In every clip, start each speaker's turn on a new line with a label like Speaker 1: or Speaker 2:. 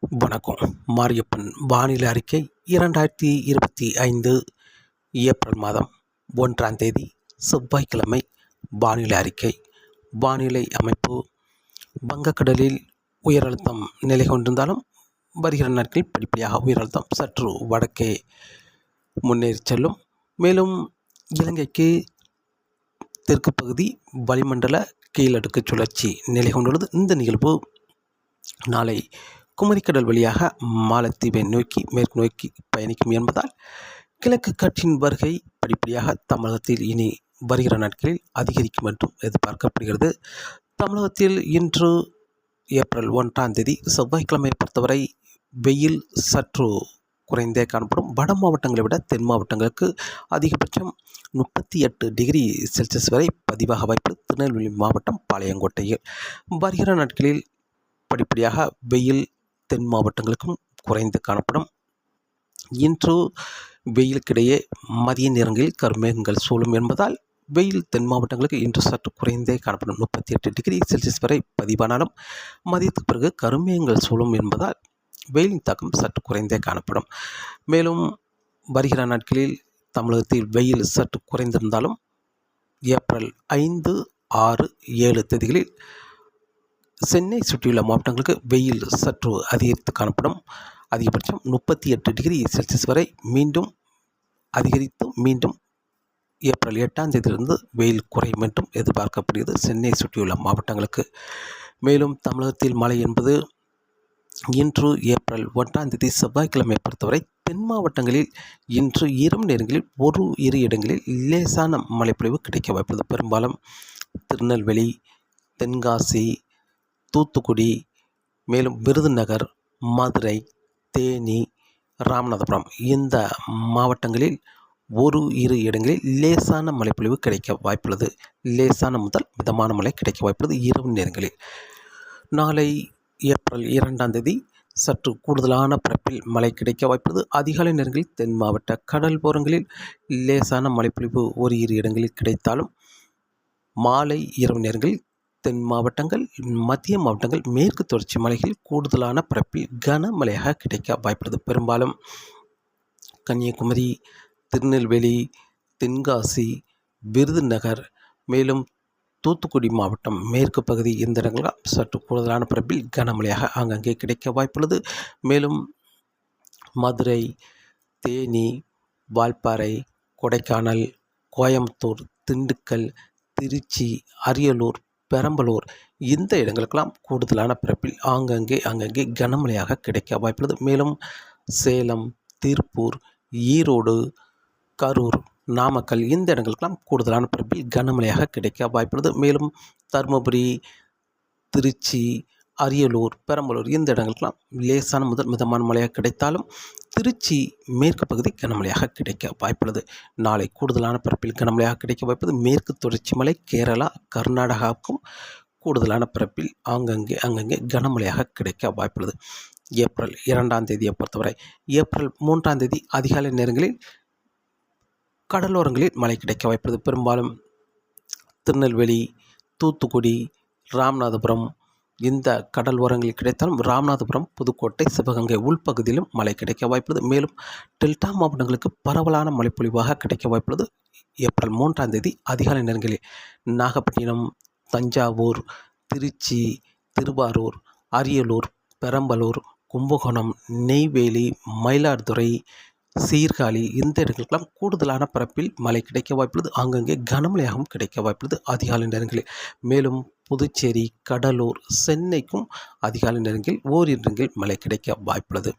Speaker 1: வணக்கம். மாரியப்பன் வானிலை அறிக்கை இரண்டாயிரத்தி இருபத்தி ஐந்து ஏப்ரல் மாதம் ஒன்றாம் தேதி செவ்வாய்க்கிழமை. வானிலை அறிக்கை. வானிலை அமைப்பு. வங்கக்கடலில் உயரழுத்தம் நிலை கொண்டிருந்தாலும் வருகிற நாட்களில் படிப்படியாக உயரழுத்தம் சற்று வடக்கே முன்னேறி செல்லும். மேலும் இலங்கைக்கு தெற்கு பகுதி வளிமண்டல கீழடுக்கு சுழற்சி நிலை கொண்டுள்ளது. இந்த நிகழ்வு நாளை குமரிக்கடல் வழியாக மாலத்தீவை நோக்கி மேற்கு நோக்கி பயணிக்கும் என்பதால் கிழக்கு காற்றின் வருகை படிப்படியாக தமிழகத்தில் இனி வருகிற நாட்களில் அதிகரிக்கும் என்றும் எதிர்பார்க்கப்படுகிறது. தமிழகத்தில் இன்று ஏப்ரல் ஒன்றாம் தேதி செவ்வாய்க்கிழமை பொறுத்தவரை வெயில் சற்று குறைந்தே காணப்படும். வட மாவட்டங்களை விட தென் மாவட்டங்களுக்கு அதிகபட்சம் முப்பத்தி எட்டு டிகிரி செல்சியஸ் வரை பதிவாக வாய்ப்பு திருநெல்வேலி மாவட்டம் பாளையங்கோட்டையில். வருகிற நாட்களில் படிப்படியாக வெயில் தென் மாவட்டங்களுக்கும் குறைந்து காணப்படும். இன்று வெயிலுக்கிடையே மதிய நேரங்களில் கருமேகங்கள் சூழும் என்பதால் வெயில் தென் மாவட்டங்களுக்கு இன்று சற்று குறைந்தே காணப்படும். முப்பத்தி எட்டு டிகிரி செல்சியஸ் வரை பதிவானாலும் மதியத்துக்கு பிறகு கருமேகங்கள் சூழும் என்பதால் வெயிலின் தாக்கம் சற்று குறைந்தே காணப்படும். மேலும் வருகிற நாட்களில் தமிழகத்தில் வெயில் சற்று குறைந்திருந்தாலும் ஏப்ரல் ஐந்து ஆறு ஏழு தேதிகளில் சென்னை சுற்றியுள்ள மாவட்டங்களுக்கு வெயில் சற்று அதிகரித்து காணப்படும். அதிகபட்சம் முப்பத்தி எட்டு டிகிரி செல்சியஸ் வரை மீண்டும் அதிகரித்து மீண்டும் ஏப்ரல் எட்டாம் தேதியிலிருந்து வெயில் குறையும் என்றும் எதிர்பார்க்கப்படுகிறது சென்னை சுற்றியுள்ள மாவட்டங்களுக்கு. மேலும் தமிழகத்தில் மழை என்பது இன்று ஏப்ரல் ஒன்றாம் தேதி செவ்வாய்க்கிழமை பொறுத்தவரை தென் மாவட்டங்களில் இன்று இரவு நேரங்களில் ஒரு இரு இடங்களில் லேசான மழைப்பொழிவு கிடைக்க வாய்ப்புள்ளது. பெரும்பாலும் திருநெல்வேலி தென்காசி தூத்துக்குடி மேலும் விருதுநகர் மதுரை தேனி ராமநாதபுரம் இந்த மாவட்டங்களில் ஒரு இரு இடங்களில் லேசான மழைப்பொழிவு கிடைக்க வாய்ப்புள்ளது. லேசான முதல் மிதமான மழை கிடைக்க வாய்ப்புள்ளது இரவு நேரங்களில். நாளை ஏப்ரல் இரண்டாம் தேதி சற்று கூடுதலான பரப்பில் மழை கிடைக்க வாய்ப்புள்ளது. அதிகாலை நேரங்களில் தென் மாவட்ட கடல் ஓரங்களில் லேசான மழைப்பொழிவு ஒரு இரு இடங்களில் கிடைத்தாலும் மாலை இரவு நேரங்களில் தென் மாவட்டங்கள் மத்திய மாவட்டங்கள் மேற்கு தொடர்ச்சி மலைகளில் கூடுதலான பரப்பில் கனமழையாக கிடைக்க வாய்ப்புள்ளது. பெரும்பாலும் கன்னியாகுமரி திருநெல்வேலி தென்காசி விருதுநகர் மேலும் தூத்துக்குடி மாவட்டம் மேற்கு பகுதி இந்த இடங்களில் சற்று கூடுதலான பரப்பில் கனமழையாக ஆங்கங்கே கிடைக்க வாய்ப்புள்ளது. மேலும் மதுரை தேனி வால்பாறை கொடைக்கானல் கோயம்புத்தூர் திண்டுக்கல் திருச்சி அரியலூர் பெரம்பலூர். இந்த இடங்களுக்கெல்லாம் கூடுதலான பிறப்பில் ஆங்கங்கே அங்கங்கே கனமழையாக கிடைக்க வாய்ப்புள்ளது. மேலும் சேலம் திருப்பூர் ஈரோடு கரூர் நாமக்கல் இந்த இடங்களுக்கெல்லாம் கூடுதலான பிறப்பில் கனமழையாக கிடைக்க வாய்ப்புள்ளது. மேலும் தருமபுரி திருச்சி அரியலூர் பெரம்பலூர் இந்த இடங்களுக்கெல்லாம் லேசான முதல் மிதமான மழையாக கிடைத்தாலும் திருச்சி மேற்கு பகுதி கனமழையாக கிடைக்க வாய்ப்புள்ளது. நாளை கூடுதலான பரப்பில் கனமழையாக கிடைக்க வாய்ப்பது மேற்கு தொடர்ச்சி மலை கேரளா கர்நாடகாவுக்கும் கூடுதலான பரப்பில் ஆங்கங்கே அங்கங்கே கனமழையாக கிடைக்க வாய்ப்புள்ளது. ஏப்ரல் இரண்டாம் தேதியை பொறுத்தவரை ஏப்ரல் மூன்றாம் தேதி அதிகாலை நேரங்களில் கடலோரங்களில் மழை கிடைக்க வாய்ப்புள்ளது. பெரும்பாலும் திருநெல்வேலி தூத்துக்குடி ராமநாதபுரம் இந்த கடல் ஓரங்களில் கிடைத்தாலும் ராமநாதபுரம் புதுக்கோட்டை சிவகங்கை உள்பகுதியிலும் மழை கிடைக்க வாய்ப்புள்ளது. மேலும் டெல்டா மாவட்டங்களுக்கு பரவலான மழைப்பொழிவாக கிடைக்க வாய்ப்புள்ளது. ஏப்ரல் மூன்றாம் தேதி அதிகாலை நேரங்களில் நாகப்பட்டினம் தஞ்சாவூர் திருச்சி திருவாரூர் அரியலூர் பெரம்பலூர் கும்பகோணம் நெய்வேலி மயிலாடுதுறை சீர்காழி இந்த இடங்களுக்கெல்லாம் கூடுதலான பரப்பில் மழை கிடைக்க வாய்ப்புள்ளது. அங்கங்கே கனமழையாகவும் கிடைக்க வாய்ப்புள்ளது. அதிகாலை நேரங்களில் மேலும் புதுச்சேரி கடலூர் சென்னைக்கும் அதிகாலை நேரங்களில் ஓரிரு இடங்களில் மழை கிடைக்க வாய்ப்புள்ளது.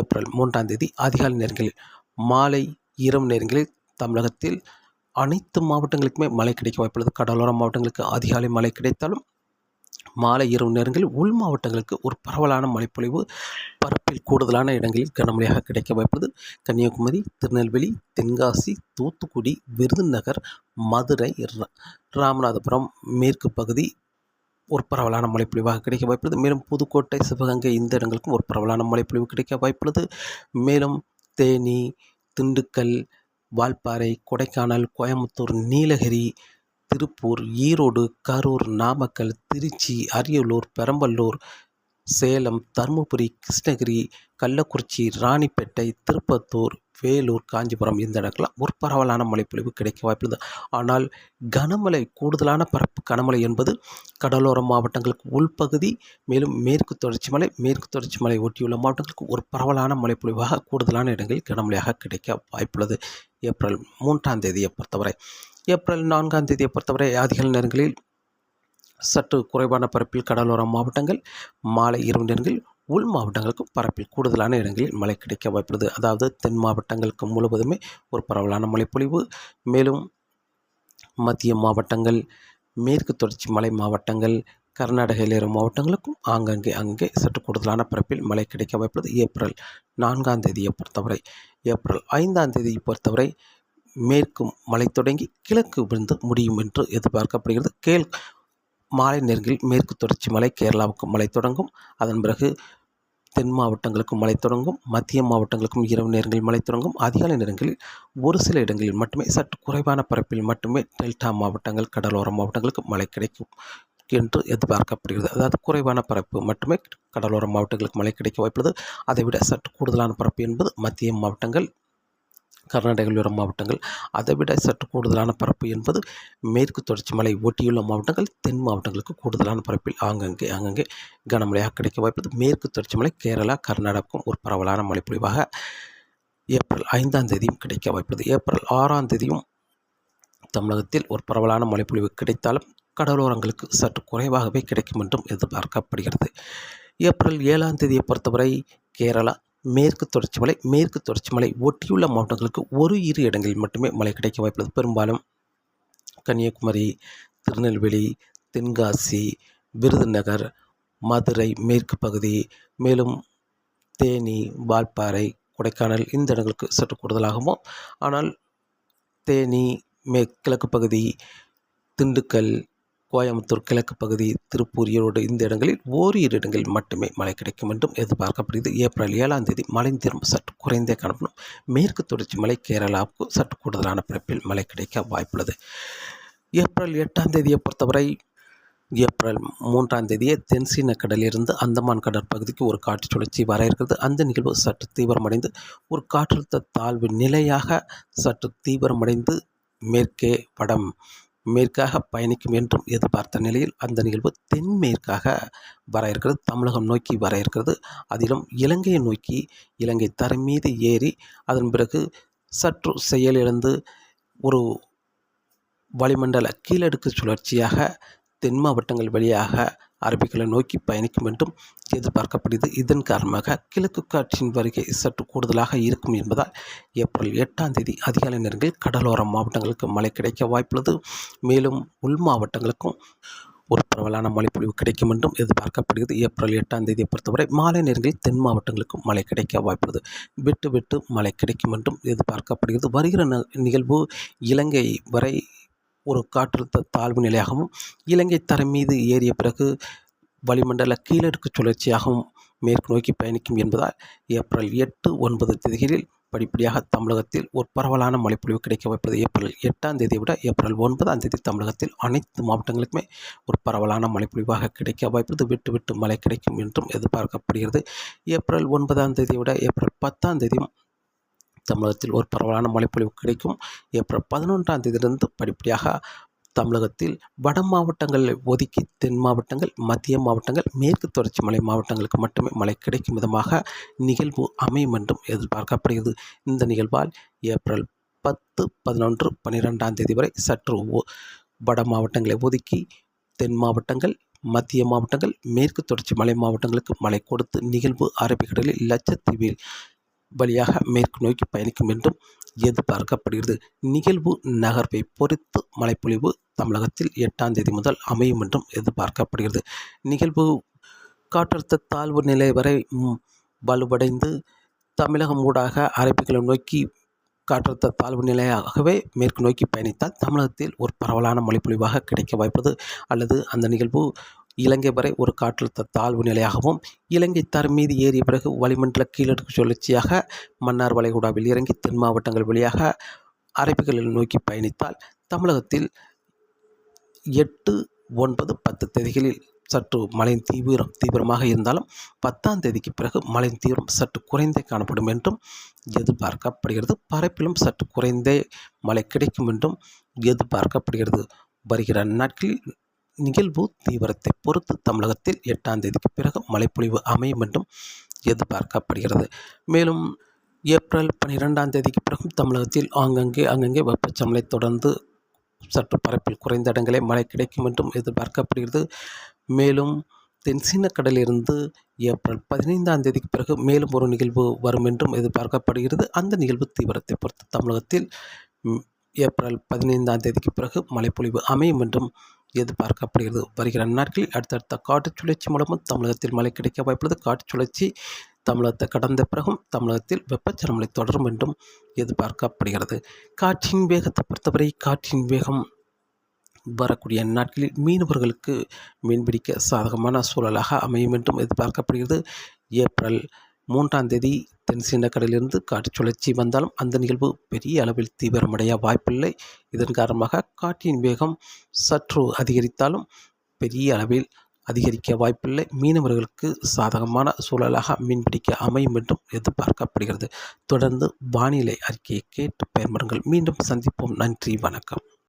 Speaker 1: ஏப்ரல் மூன்றாம் தேதி அதிகாலை நேரங்களில் மாலை இரவு நேரங்களில் தமிழகத்தில் அனைத்து மாவட்டங்களுக்குமே மழை கிடைக்க வாய்ப்புள்ளது. கடலோர மாவட்டங்களுக்கு அதிகாலை மழை கிடைத்தாலும் மாலை இரவு நேரங்களில் உள் மாவட்டங்களுக்கு ஒரு பரவலான மழைப்பொழிவு பரப்பில் கூடுதலான இடங்களில் கனமழையாக கிடைக்க வாய்ப்புள்ளது. கன்னியாகுமரி திருநெல்வேலி தென்காசி தூத்துக்குடி விருதுநகர் மதுரை ராமநாதபுரம் மேற்கு பகுதி ஒரு பரவலான மழைப்பொழிவாக கிடைக்க வாய்ப்புள்ளது. மேலும் புதுக்கோட்டை சிவகங்கை இந்த இடங்களுக்கும் ஒரு பரவலான மழைப்பொழிவு கிடைக்க வாய்ப்புள்ளது. மேலும் தேனி திண்டுக்கல் வால்பாறை கொடைக்கானல் கோயம்புத்தூர் நீலகிரி திருப்பூர் ஈரோடு கரூர் நாமக்கல் திருச்சி அரியலூர் பெரம்பலூர் சேலம் தருமபுரி கிருஷ்ணகிரி கள்ளக்குறிச்சி ராணிப்பேட்டை திருப்பத்தூர் வேலூர் காஞ்சிபுரம் இந்த இடங்கள்லாம் ஒரு பரவலான மழைப்பொழிவு கிடைக்க வாய்ப்புள்ளது. ஆனால் கனமழை கூடுதலான பரப்பு கனமழை என்பது கடலோர மாவட்டங்களுக்கு உள்பகுதி மேலும் மேற்கு தொடர்ச்சி மலை மேற்கு தொடர்ச்சி மலை ஒட்டியுள்ள மாவட்டங்களுக்கு ஒரு பரவலான மழைப்பொழிவாக கூடுதலான இடங்களில் கனமழையாக கிடைக்க வாய்ப்புள்ளது. ஏப்ரல் மூன்றாம் தேதியை பொறுத்தவரை ஏப்ரல் நான்காம் தேதியை பொறுத்தவரை அதிக நேரங்களில் சற்று குறைவான பரப்பில் கடலோர மாவட்டங்கள் மாலை இரவு நேரங்களில் உள் மாவட்டங்களுக்கும் பரப்பில் கூடுதலான இடங்களில் மழை கிடைக்க வாய்ப்புள்ளது. அதாவது தென் மாவட்டங்களுக்கு முழுவதுமே ஒரு பரவலான மழைப்பொழிவு. மேலும் மத்திய மாவட்டங்கள் மேற்கு தொடர்ச்சி மலை மாவட்டங்கள் கர்நாடக இளையர மாவட்டங்களுக்கும் ஆங்கங்கே அங்கே சற்று கூடுதலான பரப்பில் மழை கிடைக்க வாய்ப்புள்ளது. ஏப்ரல் நான்காம் தேதியை பொறுத்தவரை ஏப்ரல் ஐந்தாம் தேதியை பொறுத்தவரை மேற்கும் மலை தொடங்கி கிழக்கு விழுந்து முடியும் என்று எதிர்பார்க்கப்படுகிறது. கேள் மாலை நேரங்களில் மேற்கு தொடர்ச்சி மலை கேரளாவுக்கு மழை தொடங்கும். அதன் பிறகு தென் மாவட்டங்களுக்கும் மழை தொடங்கும். மத்திய மாவட்டங்களுக்கும் இரவு நேரங்களில் மழை தொடங்கும். அதிகாலை நேரங்களில் ஒரு சில இடங்களில் மட்டுமே சற்று குறைவான பரப்பில் மட்டுமே டெல்டா மாவட்டங்கள் கடலோர மாவட்டங்களுக்கு மழை கிடைக்கும் என்று எதிர்பார்க்கப்படுகிறது. அதாவது குறைவான பரப்பு மட்டுமே கடலோர மாவட்டங்களுக்கு மழை கிடைக்க வாய்ப்புள்ளது. அதைவிட சற்று கூடுதலான பரப்பு என்பது மத்திய மாவட்டங்கள் கர்நாடக மாவட்டங்கள். அதைவிட சற்று கூடுதலான பரப்பு என்பது மேற்கு தொடர்ச்சி மலை ஒட்டியுள்ள மாவட்டங்கள் தென் மாவட்டங்களுக்கு கூடுதலான பரப்பில் ஆங்கங்கே அங்கங்கே கனமழையாக கிடைக்க வாய்ப்புள்ளது. மேற்கு தொடர்ச்சி மலை கேரளா கர்நாடகம் ஒரு பரவலான மழைப்பொழிவாக ஏப்ரல் ஐந்தாம் தேதியும் கிடைக்க வாய்ப்புள்ளது. ஏப்ரல் ஆறாம் தேதியும் தமிழகத்தில் ஒரு பரவலான மழைப்பொழிவு கிடைத்தாலும் கடலோரங்களுக்கு சற்று குறைவாகவே கிடைக்கும் என்றும் எதிர்பார்க்கப்படுகிறது. ஏப்ரல் ஏழாம் தேதியை பொறுத்தவரை கேரளா மேற்கு தொடர்ச்சி மலை மேற்கு தொடர்ச்சி மலை ஒட்டியுள்ள மாவட்டங்களுக்கு ஒரு இரு இடங்களில் மட்டுமே மழை கிடைக்க வாய்ப்புள்ளது. பெரும்பாலும் கன்னியாகுமரி திருநெல்வேலி தென்காசி விருதுநகர் மதுரை மேற்கு பகுதி மேலும் தேனி வால்பாறை கொடைக்கானல் இந்த இடங்களுக்கு சற்று கூடுதலாகவும் ஆனால் தேனி மே கிழக்கு பகுதி திண்டுக்கல் கோயம்புத்தூர் கிழக்கு பகுதி திருப்பூர் ஈரோடு இந்த இடங்களில் ஓரிரு இடங்களில் மட்டுமே மழை கிடைக்கும் என்றும் எதிர்பார்க்கப்படுகிறது. ஏப்ரல் ஏழாம் தேதி மழையின் திரும்ப சற்று குறைந்தே காணப்படும். மேற்கு தொடர்ச்சி மலை கேரளாவுக்கு சற்று கூடுதலான பிறப்பில் மழை கிடைக்க வாய்ப்புள்ளது. ஏப்ரல் எட்டாம் தேதியை பொறுத்தவரை ஏப்ரல் மூன்றாம் தேதியே தென்சீன கடலிலிருந்து அந்தமான் கடற்பகுதிக்கு ஒரு காற்று சுழற்சி வர இருக்கிறது. அந்த நிகழ்வு சற்று தீவிரமடைந்து ஒரு காற்றழுத்த தாழ்வு நிலையாக சற்று தீவிரமடைந்து மேற்கே வடம் மேற்காக பயணிக்கும் என்றும் எதிர்பார்த்த நிலையில் அந்த நிகழ்வு தென்மேற்காக வர இருக்கிறது. தமிழகம் நோக்கி வர இருக்கிறது. அதிலும் இலங்கையை நோக்கி இலங்கை தரை மீது ஏறி அதன் பிறகு சற்று செயலிழந்து ஒரு வளிமண்டல கீழடுக்கு சுழற்சியாக தென் மாவட்டங்கள் வழியாக அரபிக்கலை நோக்கி பயணிக்கும் என்றும் எதிர்பார்க்கப்படுகிறது. இதன் காரணமாக கிழக்கு காற்றின் வருகை சற்று கூடுதலாக இருக்கும் என்பதால் ஏப்ரல் எட்டாம் தேதி அதிகாலை நேரங்களில் கடலோர மாவட்டங்களுக்கு மழை கிடைக்க வாய்ப்புள்ளது. மேலும் உள் மாவட்டங்களுக்கும் ஒரு பரவலான மழைப்பொழிவு கிடைக்கும் என்றும் எதிர்பார்க்கப்படுகிறது. ஏப்ரல் எட்டாம் தேதியை பொறுத்தவரை மாலை நேரங்களில் தென் மாவட்டங்களுக்கும் மழை கிடைக்க வாய்ப்புள்ளது. விட்டு விட்டு மழை கிடைக்கும் என்றும் எதிர்பார்க்கப்படுகிறது. வருகிற நிகழ்வு இலங்கை வரை ஒரு காற்றழுத்த தாழ்வு நிலையாகவும் இலங்கை தரை மீது ஏறிய பிறகு வளிமண்டல கீழடுக்கு சுழற்சியாகவும் மேற்கு நோக்கி பயணிக்கும் என்பதால் ஏப்ரல் எட்டு ஒன்பது தேதிகளில் படிப்படியாக தமிழகத்தில் ஒரு பரவலான மழைப்பொழிவு கிடைக்க வைப்பது ஏப்ரல் எட்டாம் தேதியை விட ஏப்ரல் ஒன்பதாம் தேதி தமிழகத்தில் அனைத்து மாவட்டங்களுக்குமே ஒரு பரவலான மழைப்பொழிவாக கிடைக்க வாய்ப்பது விட்டு விட்டு மழை கிடைக்கும் என்றும் எதிர்பார்க்கப்படுகிறது. ஏப்ரல் ஒன்பதாம் தேதியை விட ஏப்ரல் பத்தாம் தேதியும் தமிழகத்தில் ஒரு பரவலான மழைப்பொழிவு கிடைக்கும். ஏப்ரல் பதினொன்றாம் தேதியிலிருந்து படிப்படியாக தமிழகத்தில் வட மாவட்டங்களை ஒதுக்கி தென் மாவட்டங்கள் மத்திய மாவட்டங்கள் மேற்கு தொடர்ச்சி மலை மாவட்டங்களுக்கு மட்டுமே மழை கிடைக்கும் விதமாக நிகழ்வு அமையும் என்றும் எதிர்பார்க்கப்படுகிறது. இந்த நிகழ்வால் ஏப்ரல் பத்து பதினொன்று பன்னிரெண்டாம் தேதி வரை சற்று வட மாவட்டங்களை ஒதுக்கி தென் மாவட்டங்கள் மத்திய மாவட்டங்கள் மேற்கு தொடர்ச்சி மலை மாவட்டங்களுக்கு மழை கொடுத்து நிகழ்வு அரபிக்கடலில் லட்சத்தீவில் வழியாக மேற்கு நோக்கி பயணிக்கும் என்றும் எதிர்பார்க்கப்படுகிறது. நிகழ்வு நகர்வை பொறுத்து மழைப்பொழிவு தமிழகத்தில் எட்டாம் தேதி முதல் அமையும் என்றும் எதிர்பார்க்கப்படுகிறது. நிகழ்வு காற்றழுத்த தாழ்வு நிலை வரை வலுவடைந்து தமிழகம் ஊடாக அரபிக்கலை நோக்கி காற்றழுத்த தாழ்வு நிலையாகவே மேற்கு நோக்கி பயணித்தால் தமிழகத்தில் ஒரு பரவலான மொழிப்பொழிவாக கிடைக்க வாய்ப்பது அல்லது அந்த நிகழ்வு இலங்கை வரை ஒரு காற்றழுத்த தாழ்வு நிலையாகவும் இலங்கை தர் மீது ஏறிய பிறகு வளிமண்டல கீழடுக்கு சுழற்சியாக மன்னார் வளைகுடாவில் இறங்கி தென் மாவட்டங்கள் வழியாக அரபிகளில் நோக்கி பயணித்தால் தமிழகத்தில் எட்டு ஒன்பது பத்து தேதிகளில் சற்று மழையின் தீவிரம் தீவிரமாக இருந்தாலும் பத்தாம் தேதிக்கு பிறகு மழையின் தீவிரம் சற்று குறைந்தே காணப்படும் என்றும் எதிர்பார்க்கப்படுகிறது. பரப்பிலும் சற்று குறைந்தே மழை கிடைக்கும் என்றும் எதிர்பார்க்கப்படுகிறது. வருகிற நாட்களில் நிகழ்வு தீவிரத்தை பொறுத்து தமிழகத்தில் எட்டாம் தேதிக்கு பிறகு மழைப்பொழிவு அமையும் என்றும் எதிர்பார்க்கப்படுகிறது. மேலும் ஏப்ரல் பன்னிரெண்டாம் தேதிக்கு பிறகும் தமிழகத்தில் ஆங்கங்கே அங்கங்கே வெப்பச்சமலை தொடர்ந்து சற்று பரப்பில் குறைந்த இடங்களே மழை கிடைக்கும் என்றும் எதிர்பார்க்கப்படுகிறது. மேலும் தென்சீன கடலிலிருந்து ஏப்ரல் பதினைந்தாம் தேதிக்கு பிறகு மேலும் ஒரு நிகழ்வு வரும் என்றும் எதிர்பார்க்கப்படுகிறது. அந்த நிகழ்வு தீவிரத்தை பொறுத்து தமிழகத்தில் ஏப்ரல் பதினைந்தாம் தேதிக்கு பிறகு மழைப்பொழிவு அமையும் என்றும் எதிர்பார்க்கப்படுகிறது வருகிற நாட்களில் அடுத்தடுத்த காற்று சுழற்சி மூலமும் தமிழகத்தில் மழை கிடைக்க வாய்ப்புள்ளது. காற்று சுழற்சி தமிழகத்தை கடந்த பிறகும் தமிழகத்தில் வெப்பச்சலமலை தொடரும் என்றும் எதிர்பார்க்கப்படுகிறது. காற்றின் வேகத்தை பொறுத்தவரை காற்றின் வேகம் வரக்கூடிய நாட்களில் மீனவர்களுக்கு மீன்பிடிக்க சாதகமான சூழலாக அமையும் என்றும் எதிர்பார்க்கப்படுகிறது. ஏப்ரல் மூன்றாம் தேதி தென்சீன கடலிலிருந்து காற்று சுழற்சி வந்தாலும் அந்த நிகழ்வு பெரிய அளவில் தீவிரமடைய வாய்ப்பில்லை. இதன் காரணமாக காற்றின் வேகம் சற்று அதிகரித்தாலும் பெரிய அளவில் அதிகரிக்க வாய்ப்பில்லை. மீனவர்களுக்கு சாதகமான சூழலாக மீன்பிடிக்க அமையும் என்றும் எதிர்பார்க்கப்படுகிறது. தொடர்ந்து வானிலை அறிக்கையை கேட்டு பயன்படுங்கள். மீண்டும் சந்திப்போம். நன்றி. வணக்கம்.